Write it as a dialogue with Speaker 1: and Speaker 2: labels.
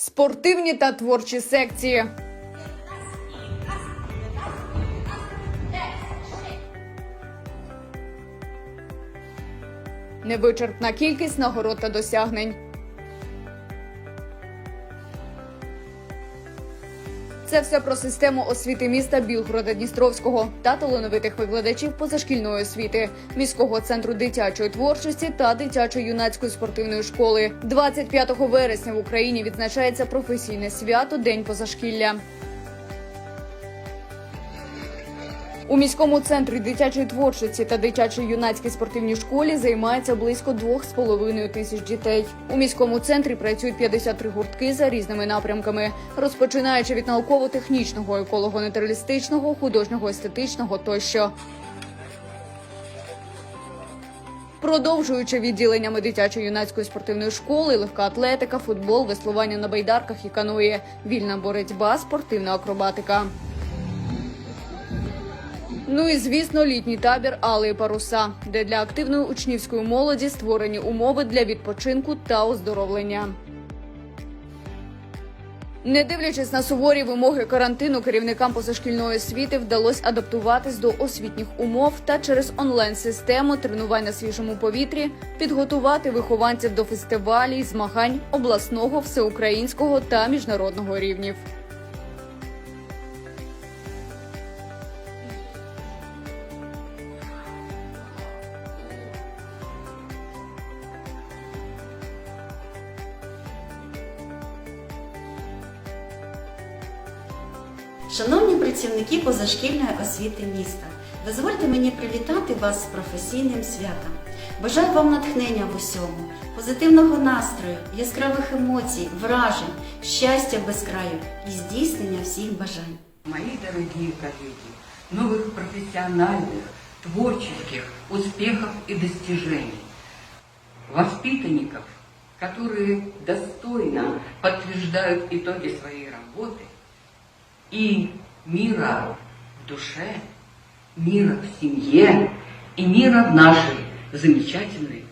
Speaker 1: Спортивні та творчі секції. Невичерпна кількість нагород та досягнень. Це все про систему освіти міста Білгорода Дністровського та талановитих викладачів позашкільної освіти, міського центру дитячої творчості та дитячо-юнацької спортивної школи. 25 вересня в Україні відзначається професійне свято День позашкілля. У міському центрі дитячої творчості та дитячо-юнацькій спортивній школі займається близько 2,5 тисяч дітей. У міському центрі працюють 53 гуртки за різними напрямками, розпочинаючи від науково-технічного, еколого-натуралістичного, художнього, естетичного тощо. Продовжуючи відділеннями дитячо-юнацької спортивної школи, легка атлетика, футбол, веслування на байдарках і каної, вільна боротьба, спортивна акробатика. Ну і звісно, літній табір Алеї Паруса, де для активної учнівської молоді створені умови для відпочинку та оздоровлення. Не дивлячись на суворі вимоги карантину, керівникам позашкільної освіти вдалося адаптуватись до освітніх умов та через онлайн-систему тренувань на свіжому повітрі підготувати вихованців до фестивалів, змагань обласного, всеукраїнського та міжнародного рівнів.
Speaker 2: Шановні працівники позашкільної освіти міста, дозвольте мені привітати вас з професійним святом. Бажаю вам натхнення в усьому, позитивного настрою, яскравих емоцій, вражень, щастя без краю і здійснення всіх бажань.
Speaker 3: Мои дорогие коллеги, новых профессиональных, творческих успехов и достижений. Воспитанников, которые достойно подтверждают итоги своей работы. И мира в душе, мира в семье и мира в нашей замечательной